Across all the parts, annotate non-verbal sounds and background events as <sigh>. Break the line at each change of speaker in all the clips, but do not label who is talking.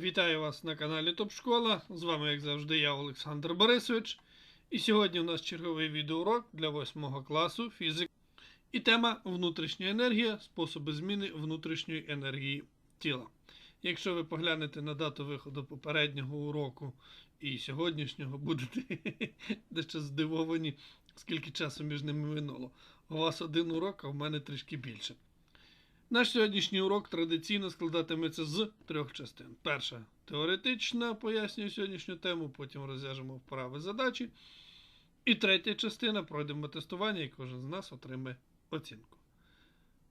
Вітаю вас на каналі Топ Школа. З вами, як завжди, я Олександр Борисович. І сьогодні у нас черговий відеоурок для 8 класу фізик. І тема внутрішня енергія, способи зміни внутрішньої енергії тіла. Якщо ви поглянете на дату виходу попереднього уроку і сьогоднішнього, будете <laughs> дещо здивовані, скільки часу між ними минуло. У вас один урок, а в мене трішки більше. Наш сьогоднішній урок традиційно складатиметься з трьох частин. Перша теоретична, пояснює сьогоднішню тему, потім розв'яжемо вправи задачі. І третя частина пройдемо тестування, і кожен з нас отримає оцінку.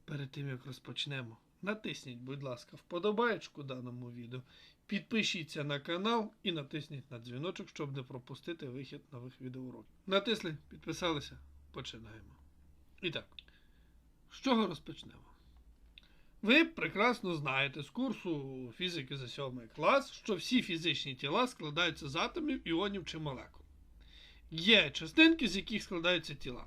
Перед тим як розпочнемо, натисніть, будь ласка, вподобаєчку даному відео, підпишіться на канал і натисніть на дзвіночок, щоб не пропустити вихід нових відеоуроків. Натисли, підписалися, починаємо. І так, з чого розпочнемо? Ви прекрасно знаєте з курсу фізики за 7 клас, що всі фізичні тіла складаються з атомів, іонів чи молекул. Є частинки, з яких складаються тіла.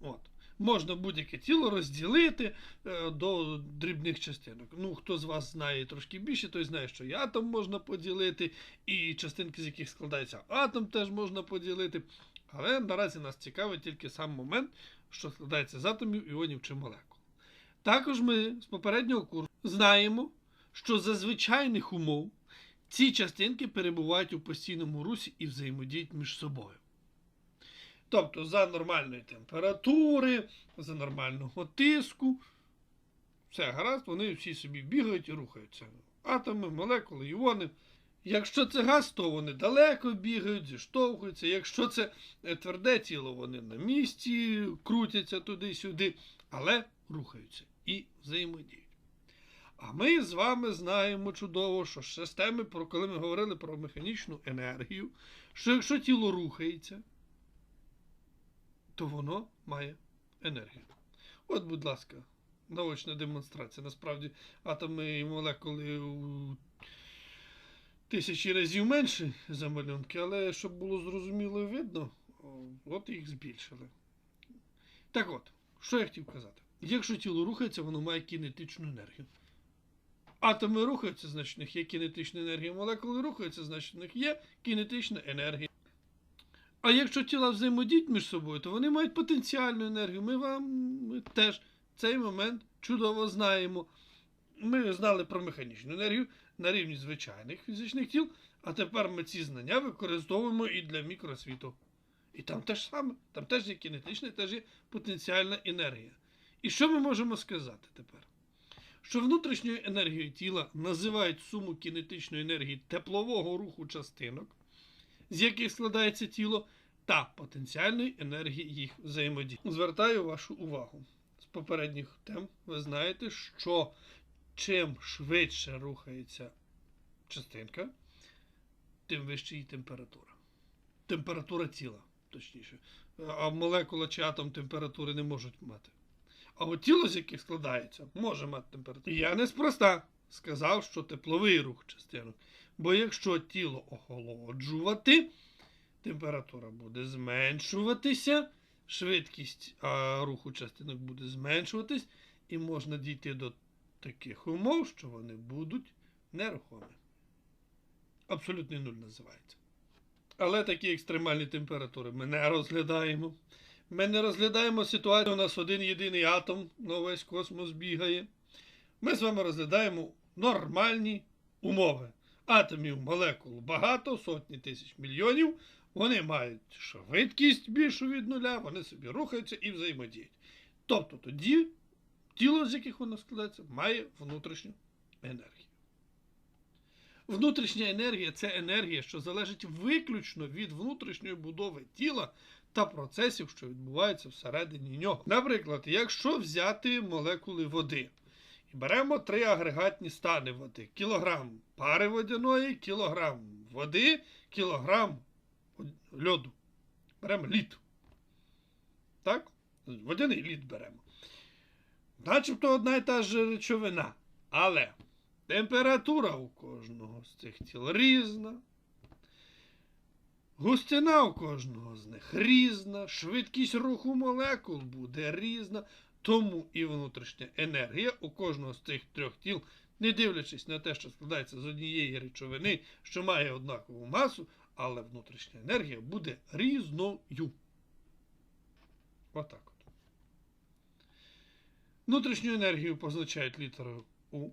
От. Можна будь-яке тіло розділити е, до дрібних частинок. Ну, хто з вас знає трошки більше, той знає, що і атом можна поділити, і частинки, з яких складається атом, теж можна поділити. Але наразі нас цікавить тільки сам момент, що складається з атомів, іонів чи молекул. Також ми з попереднього курсу знаємо, що за звичайних умов ці частинки перебувають у постійному русі і взаємодіють між собою. Тобто за нормальної температури, за нормального тиску, все гаразд, вони всі собі бігають і рухаються. Атоми, молекули, іони. Якщо це газ, то вони далеко бігають, зіштовхуються. Якщо це е, тверде тіло, вони на місці крутяться туди-сюди, але рухаються і взаємодіють. А ми з вами знаємо чудово, що системи, про коли ми говорили про механічну енергію, що якщо тіло рухається, то воно має енергію. От, будь ласка, наочна демонстрація. Насправді, атоми і молекули у тисячі разів менші за малюнки, але щоб було зрозуміло і видно, от їх збільшили. Так от, що я хотів казати? Якщо тіло рухається, воно має кінетичну енергію. Атоми рухаються, значить в них є кінетична енергія. Молекули рухаються, значить в них є кінетична енергія. А якщо тіла взаємодіють між собою, то вони мають потенціальну енергію. Ми вам ми теж цей момент чудово знаємо. Ми знали про механічну енергію на рівні звичайних фізичних тіл, а тепер ми ці знання використовуємо і для мікросвіту. І там теж саме, там теж є кінетична, теж є потенціальна енергія. І що ми можемо сказати тепер? Що внутрішньою енергією тіла називають суму кінетичної енергії теплового руху частинок, з яких складається тіло, та потенціальної енергії їх взаємодії. Звертаю вашу увагу. З попередніх тем ви знаєте, що чим швидше рухається частинка, тим вища її температура. Температура тіла, точніше. А молекула чи атом температури не можуть мати. А от тіло, з яких складається, може мати температуру. Я неспроста сказав, що тепловий рух частинок. Бо якщо тіло охолоджувати, температура буде зменшуватися, швидкість а, руху частинок буде зменшуватись, і можна дійти до таких умов, що вони будуть нерухомі. Абсолютний нуль називається. Але такі екстремальні температури ми не розглядаємо. Ми не розглядаємо ситуацію, у нас один єдиний атом на весь космос бігає. Ми з вами розглядаємо нормальні умови. Атомів молекул багато, сотні тисяч мільйонів. Вони мають швидкість більшу від нуля, вони собі рухаються і взаємодіють. Тобто тоді тіло, з яких воно складається, має внутрішню енергію. Внутрішня енергія це енергія, що залежить виключно від внутрішньої будови тіла та процесів, що відбуваються всередині нього. Наприклад, якщо взяти молекули води і беремо три агрегатні стани води: кілограм пари водяної, кілограм води, кілограм льоду. Беремо лід. Так? Водяний лід беремо. Начебто одна і та ж речовина. Але температура у кожного з цих тіл різна. Густина у кожного з них різна, швидкість руху молекул буде різна, тому і внутрішня енергія у кожного з цих трьох тіл Не дивлячись на те, що складається з однієї речовини, що має однакову масу, але внутрішня енергія буде різною. Отак от. Внутрішню енергію позначають літерою У.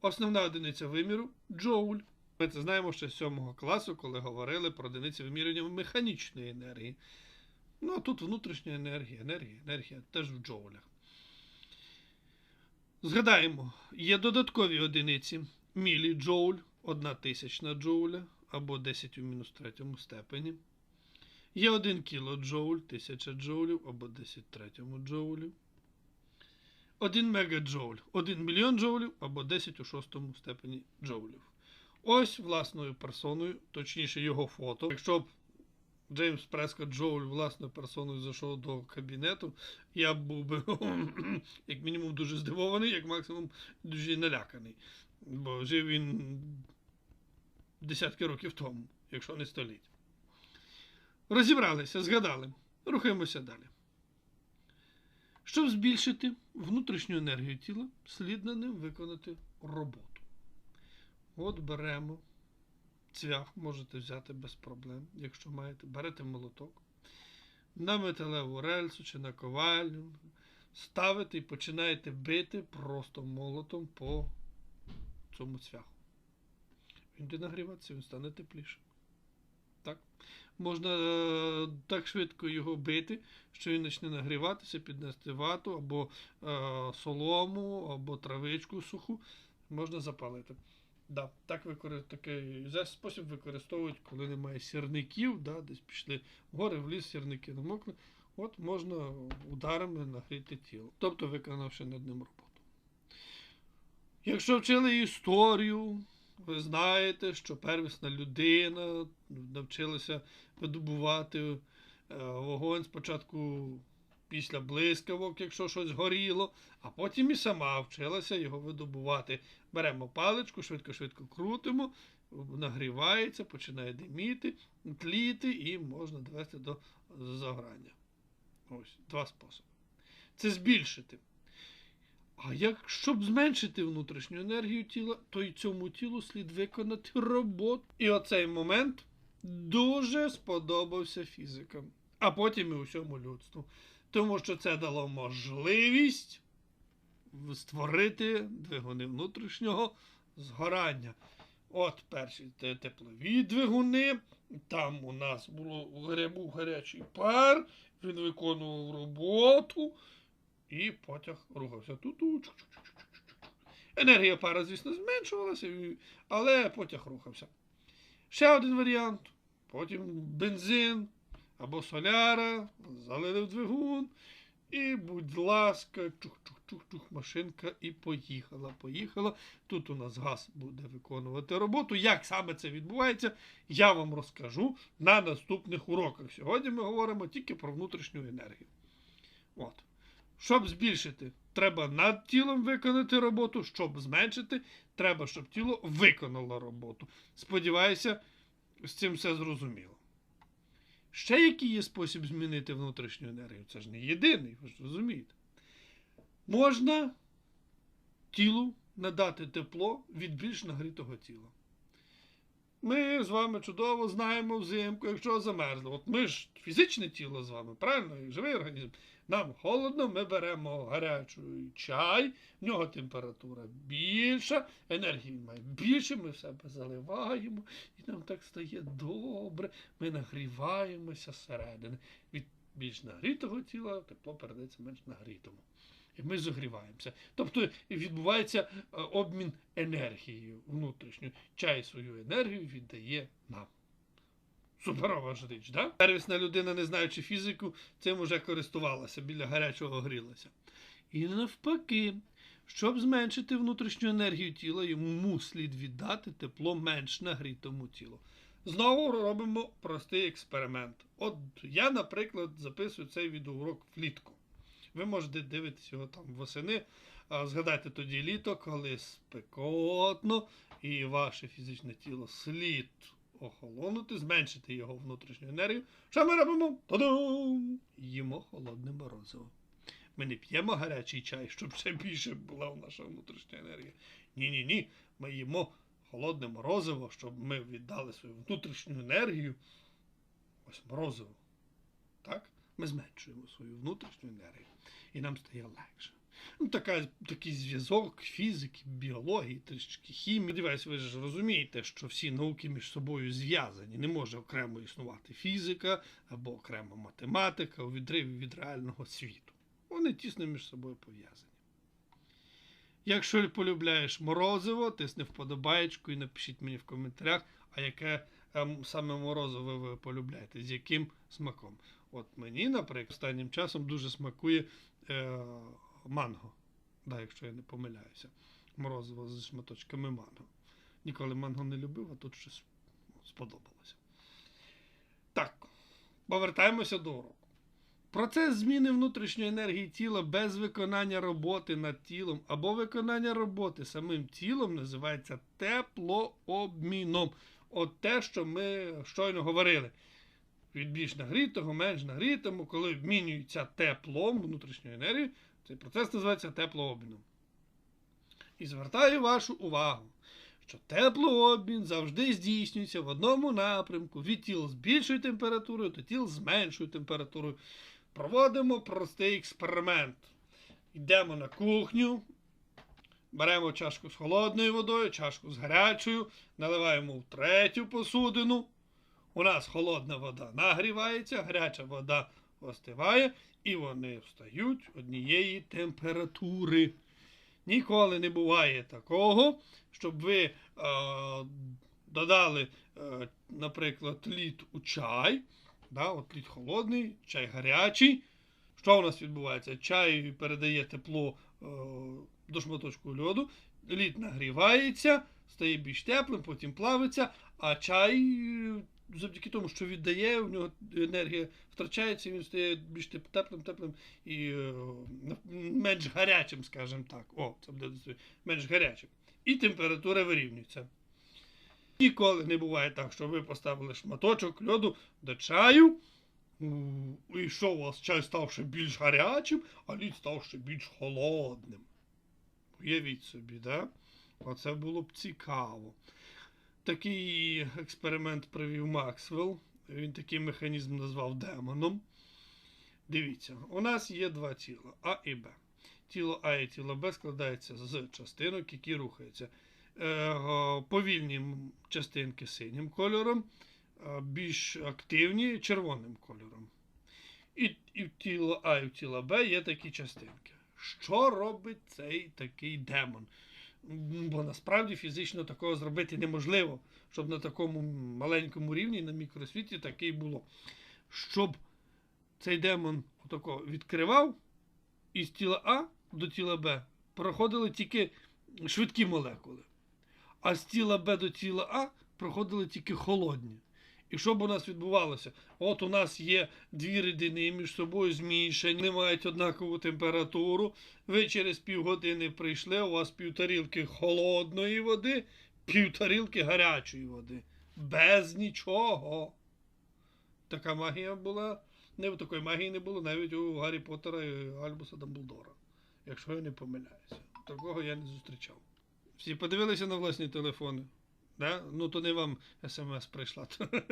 Основна одиниця виміру джоуль. Ми це знаємо ще з 7 класу, коли говорили про одиниці вимірювання механічної енергії. Ну, а тут внутрішня енергія, енергія, енергія теж в джоулях. Згадаємо, є додаткові одиниці міліджоуль, 1 тисячна джоуля або 10 у мінус третьому степені. Є 1 кілоджоуль, 1000 джоулів або 10 третьому джоулів. 1 мегаджоуль, 1 мільйон джоулів або 10 у шостому степені джоулів. Ось власною персоною, точніше його фото. Якщо б Джеймс Прескотт Джоуль власною персоною зайшов до кабінету, я був би <clears throat> як мінімум дуже здивований, як максимум дуже наляканий. Бо жив він десятки років тому, якщо не століть. Розібралися, згадали. Рухаємося далі. Щоб збільшити внутрішню енергію тіла, слід на ним виконати роботу. От беремо цвях, можете взяти без проблем, якщо маєте. Берете молоток на металеву рельсу чи на ковальню, ставите і починаєте бити просто молотом по цьому цвяху. Він буде нагріватися, він стане теплішим. Так? Можна е, так швидко його бити, що він почне нагріватися, піднести вату або е, солому, або травичку суху, можна запалити. Да, так викори... такий спосіб використовують, коли немає сірників, да, десь пішли в гори, в ліс, сірники намокли. От можна ударами нагріти тіло, тобто виконавши над ним роботу. Якщо вчили історію, ви знаєте, що первісна людина навчилася видобувати е, вогонь спочатку після блискавок, якщо щось горіло, а потім і сама вчилася його видобувати. Беремо паличку, швидко-швидко крутимо, нагрівається, починає диміти, тліти і можна довести до заграння. Ось два способи. Це збільшити. А як, щоб зменшити внутрішню енергію тіла, то й цьому тілу слід виконати роботу. І оцей момент дуже сподобався фізикам, а потім і усьому людству. Тому що це дало можливість створити двигуни внутрішнього згорання. От перші теплові двигуни. Там у нас було був гарячий пар, він виконував роботу, і потяг рухався. Енергія пара, звісно, зменшувалася, але потяг рухався. Ще один варіант. Потім бензин або соляра, залили в двигун. І, будь ласка, чух-чух-чух-чух, машинка і поїхала. Поїхала. Тут у нас газ буде виконувати роботу. Як саме це відбувається, я вам розкажу на наступних уроках. Сьогодні ми говоримо тільки про внутрішню енергію. От. Щоб збільшити, треба над тілом виконати роботу. Щоб зменшити, треба, щоб тіло виконало роботу. Сподіваюся, з цим все зрозуміло. Ще який є спосіб змінити внутрішню енергію? Це ж не єдиний, ви ж розумієте. Можна тілу надати тепло від більш нагрітого тіла. Ми з вами чудово знаємо взимку, якщо замерзло. От ми ж фізичне тіло з вами, правильно? І живий організм. Нам холодно, ми беремо гарячий чай, в нього температура більша, енергії має більше, ми в себе заливаємо, і нам так стає добре. Ми нагріваємося зсередини. Від більш нагрітого тіла тепло передається менш нагрітому. І ми зогріваємося. Тобто відбувається е, обмін енергією внутрішньою. Чай свою енергію віддає нам. Суперова ж річ, да? Первісна людина, не знаючи фізику, цим уже користувалася, біля гарячого грілася. І навпаки, щоб зменшити внутрішню енергію тіла, йому слід віддати тепло менш нагрітому тілу. Знову робимо простий експеримент. От я, наприклад, записую цей відеоурок влітку. Ви можете дивитися його там восени. Згадайте тоді літо, коли спекотно, і ваше фізичне тіло слід охолонути, зменшити його внутрішню енергію. Що ми робимо? Та-дам! Їмо холодне морозиво. Ми не п'ємо гарячий чай, щоб ще більше була наша внутрішня енергія. Ні-ні ні, ми їмо холодне морозиво, щоб ми віддали свою внутрішню енергію. Ось морозиво. Так? Ми зменшуємо свою внутрішню енергію. І нам стає легше. Ну, така, такий зв'язок фізики, біології, трішки хімії. Сподіваюсь, ви ж розумієте, що всі науки між собою зв'язані. Не може окремо існувати фізика або окремо математика у відриві від реального світу. Вони тісно між собою пов'язані. Якщо полюбляєш морозиво, тисни вподобаєчку і напишіть мені в коментарях, а яке ем, саме морозиво ви полюбляєте, з яким смаком. От мені, наприклад, останнім часом дуже смакує е, манго. Да, якщо я не помиляюся. Морозиво з шматочками манго. Ніколи манго не любив, а тут щось сподобалося. Так, повертаємося до уроку. Процес зміни внутрішньої енергії тіла без виконання роботи над тілом або виконання роботи самим тілом називається теплообміном. От те, що ми щойно говорили. Від більш нагрітого, менш нагрітому, коли обмінюється теплом внутрішньої енергії, цей процес називається теплообміном. І звертаю вашу увагу, що теплообмін завжди здійснюється в одному напрямку від тіл з більшою температурою до тіл з меншою температурою. Проводимо простий експеримент. Йдемо на кухню, беремо чашку з холодною водою, чашку з гарячою, наливаємо в третю посудину. У нас холодна вода нагрівається, гаряча вода остиває, і вони встають однієї температури. Ніколи не буває такого, щоб ви е, додали, е, наприклад, лід у чай. Да, от лід холодний, чай гарячий. Що у нас відбувається? Чай передає тепло е, до шматочку льоду, лід нагрівається, стає більш теплим, потім плавиться, а чай, завдяки тому, що віддає, у нього енергія втрачається, він стає більш теплим, теплим і е, менш гарячим, скажімо так. О, це буде менш гарячим. І температура вирівнюється. Ніколи не буває так, що ви поставили шматочок льоду до чаю, і що у вас чай став ще більш гарячим, а лід став ще більш холодним. Уявіть собі, да? Оце було б цікаво. Такий експеримент провів Максвелл. Він такий механізм назвав демоном. Дивіться, у нас є два тіла А і Б. Тіло А і тіло Б складається з частинок, які рухаються. Е, повільні частинки синім кольором, більш активні червоним кольором. І, і в тіло А і в тіло Б є такі частинки. Що робить цей такий демон? Бо насправді фізично такого зробити неможливо, щоб на такому маленькому рівні, на мікросвіті такий було. Щоб цей демон отако відкривав, і з тіла А до тіла Б проходили тільки швидкі молекули. А з тіла Б до тіла А проходили тільки холодні. І що б у нас відбувалося? От у нас є дві рідини між собою змішані, вони мають однакову температуру. Ви через півгодини прийшли, у вас півтарілки холодної води, півтарілки гарячої води. Без нічого. Така магія була. Не такої магії не було навіть у Гаррі Поттера і Альбуса Дамблдора. Якщо я не помиляюся. Такого я не зустрічав. Всі подивилися на власні телефони. Да? Ну, то не вам смс прийшла, то, <laughs>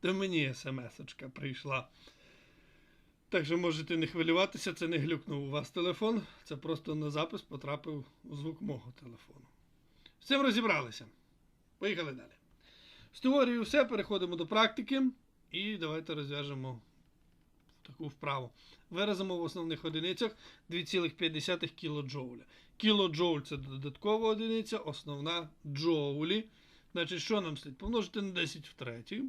то мені смс-очка прийшла. Так що можете не хвилюватися, це не глюкнув у вас телефон, це просто на запис потрапив звук мого телефону. З цим розібралися. Поїхали далі. З теорією все, переходимо до практики і давайте розв'яжемо таку вправу. Виразимо в основних одиницях 2,5 кілоджоуля. Кілоджоуль це додаткова одиниця, основна джоулі. Значить, що нам слід? Помножити на 10 в третій,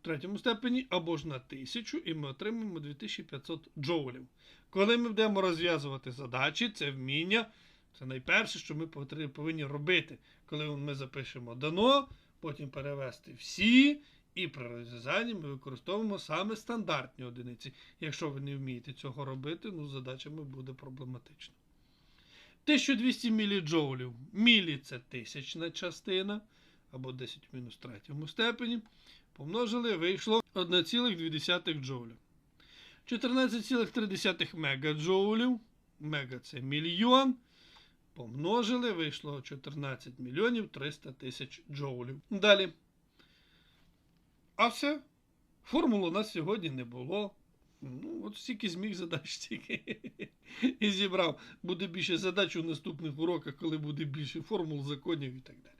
в третьому степені або ж на 1000, і ми отримаємо 2500 джоулів. Коли ми будемо розв'язувати задачі, це вміння, це найперше, що ми повинні робити. Коли ми запишемо дано, потім перевести всі, і при розв'язанні ми використовуємо саме стандартні одиниці. Якщо ви не вмієте цього робити, ну з задачами буде проблематично. 1200 міліджоулів. Мілі це тисячна частина, або 10 в мінус третьому степені. Помножили, вийшло 1,2 джоуля. 14,3 мегаджоулів. Мега це мільйон. Помножили, вийшло 14 мільйонів 300 тисяч джоулів. Далі. А все. Формул у нас сьогодні не було. Ну, от стільки зміг задач, стільки <laughs> і зібрав. Буде більше задач у наступних уроках, коли буде більше формул, законів і так далі.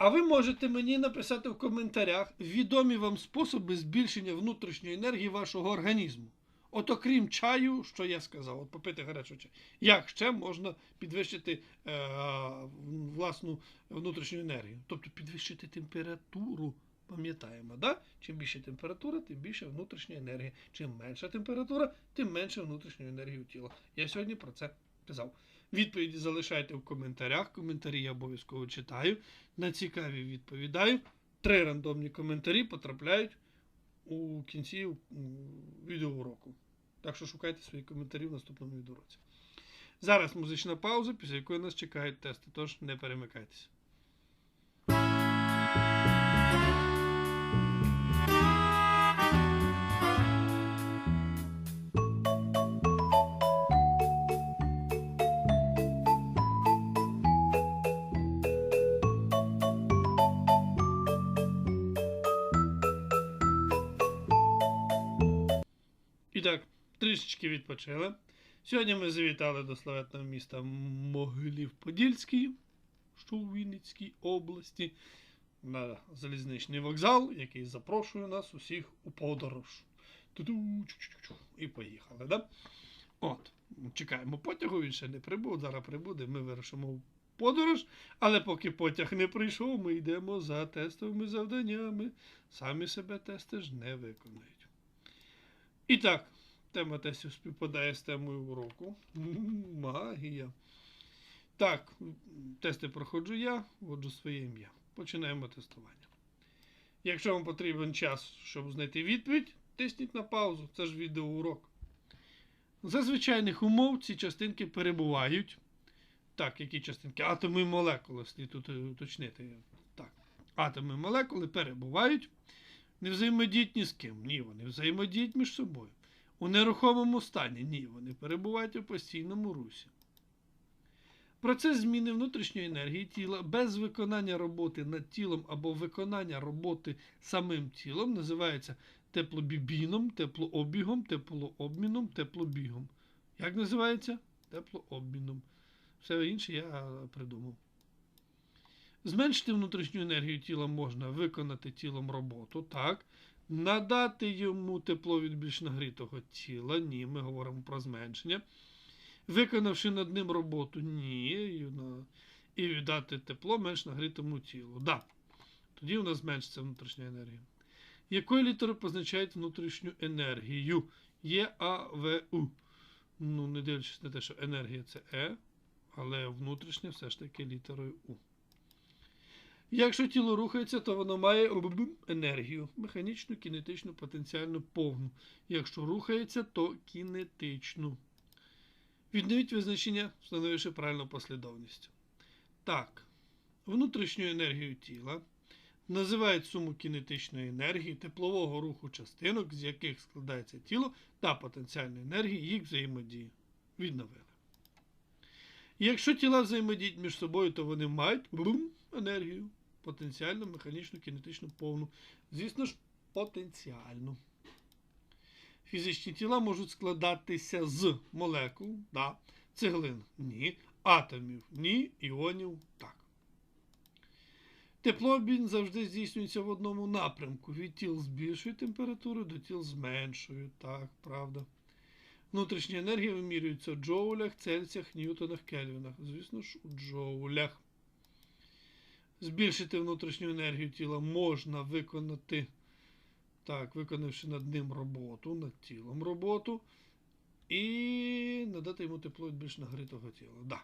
А ви можете мені написати в коментарях відомі вам способи збільшення внутрішньої енергії вашого організму. От окрім чаю, що я сказав, от попити гарячого чаю. Як ще можна підвищити е, власну внутрішню енергію? Тобто підвищити температуру. Пам'ятаємо, да? чим більше температура, тим більше внутрішня енергія. Чим менша температура, тим менше внутрішньої енергії у тіла. Я сьогодні про це казав. Відповіді залишайте в коментарях. Коментарі я обов'язково читаю. На цікаві відповідаю. Три рандомні коментарі потрапляють у кінці відеоуроку. Так що шукайте свої коментарі в наступному відеоуроці. Зараз музична пауза, після якої нас чекають тести, тож не перемикайтеся. І так, трішечки відпочили. Сьогодні ми завітали до славетного міста Могилів-Подільський, що у Вінницькій області, на залізничний вокзал, який запрошує нас усіх у подорож. І поїхали, да? От, чекаємо потягу, він ще не прибув, зараз прибуде, ми вирушимо в подорож, але поки потяг не прийшов, ми йдемо за тестовими завданнями. Самі себе тести ж не виконають. І так, тема тестів співпадає з темою уроку. Магія. Так, тести проходжу я, вводжу своє ім'я. Починаємо тестування. Якщо вам потрібен час, щоб знайти відповідь, тисніть на паузу. Це ж відеоурок. За звичайних умов ці частинки перебувають. Так, які частинки? Атоми і молекули, слід тут уточнити. Так. Атоми і молекули перебувають. Не взаємодіють ні з ким. Ні, вони взаємодіють між собою. У нерухомому стані ні, вони перебувають у постійному русі. Процес зміни внутрішньої енергії тіла без виконання роботи над тілом або виконання роботи самим тілом називається теплобібіном, теплообігом, теплообміном, теплобігом. Як називається? Теплообміном. Все інше я придумав. Зменшити внутрішню енергію тіла можна виконати тілом роботу, так. Надати йому тепло від більш нагрітого тіла. Ні, ми говоримо про зменшення. Виконавши над ним роботу, ні. І, віддати тепло менш нагрітому тілу. Да. Тоді у нас зменшиться внутрішня енергія. Якою літерою позначають внутрішню енергію? Є А, В, У. Ну, не дивлячись на те, що енергія це Е, але внутрішня все ж таки літерою У. Якщо тіло рухається, то воно має енергію механічну, кінетичну, потенціально повну. Якщо рухається, то кінетичну. Відновіть визначення, встановивши правильну послідовність. Так, внутрішню енергію тіла називають суму кінетичної енергії, теплового руху частинок, з яких складається тіло, та потенціальної енергії їх взаємодії. Відновили. Якщо тіла взаємодіють між собою, то вони мають бум, енергію. Потенціальну, механічну, кінетичну, повну. Звісно ж, потенціальну. Фізичні тіла можуть складатися з молекул, да. цеглин ні, атомів ні, іонів так. Теплообмін завжди здійснюється в одному напрямку: від тіл з більшою температурою до тіл з меншою. Так, правда. Внутрішня енергія вимірюється в джоулях, цельсіях, ньютонах, кельвінах. Звісно ж, у джоулях. Збільшити внутрішню енергію тіла можна виконати, так, виконавши над ним роботу, над тілом роботу. І надати йому тепло від більш нагрітого тіла. Да.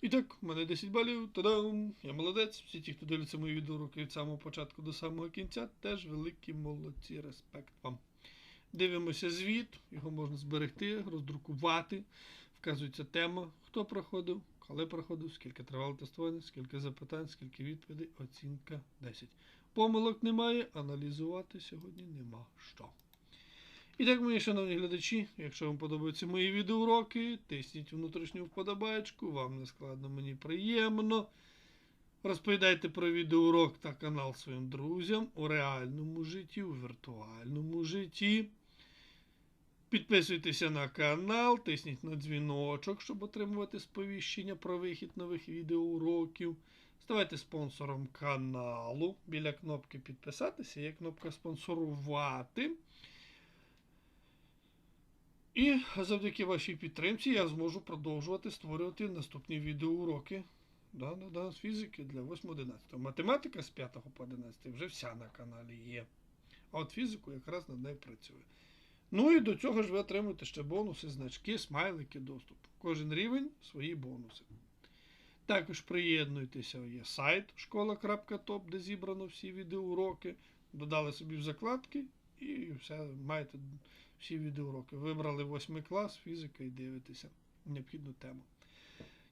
І так, в мене 10 балів. Та-дам! Я молодець. Всі ті, хто дивляться мої відеоуроки від самого початку до самого кінця, теж великі молодці. Респект вам. Дивимося звіт, його можна зберегти, роздрукувати. Вказується тема, хто проходив, коли проходив, скільки тривало тестування, скільки запитань, скільки відповідей, оцінка 10. Помилок немає, аналізувати сьогодні нема що. І так, мої шановні глядачі, якщо вам подобаються мої відеоуроки, тисніть внутрішню вподобайку, вам не складно, мені приємно. Розповідайте про відеоурок та канал своїм друзям у реальному житті, у віртуальному житті. Підписуйтеся на канал, тисніть на дзвіночок, щоб отримувати сповіщення про вихід нових відеоуроків. Ставайте спонсором каналу. Біля кнопки підписатися є кнопка спонсорувати. І завдяки вашій підтримці я зможу продовжувати створювати наступні відеоуроки. Да, да, з фізики для 8-11. Математика з 5 по 11 вже вся на каналі є. А от фізику якраз над нею працює. Ну і до цього ж ви отримуєте ще бонуси, значки, смайлики, доступ. Кожен рівень свої бонуси. Також приєднуйтеся, є сайт школа.топ, де зібрано всі відеоуроки. Додали собі в закладки і все, маєте всі відеоуроки. Вибрали 8 клас, фізика і дивитеся необхідну тему.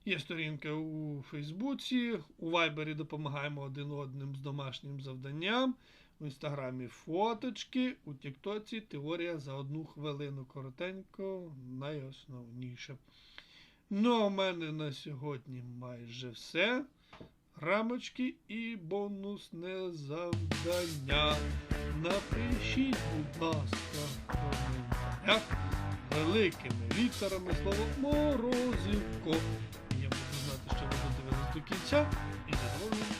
Є сторінка у Фейсбуці, у Вайбері допомагаємо один одним з домашнім завданням, в інстаграмі фоточки, у Тіктоці теорія за одну хвилину. Коротенько, найосновніше. Ну, а у мене на сьогодні майже все. Рамочки і бонусне завдання. Напишіть, будь ласка, в коментарях великими літерами слово морозивко. І Я буду знати, що ви додивились до кінця і задоволений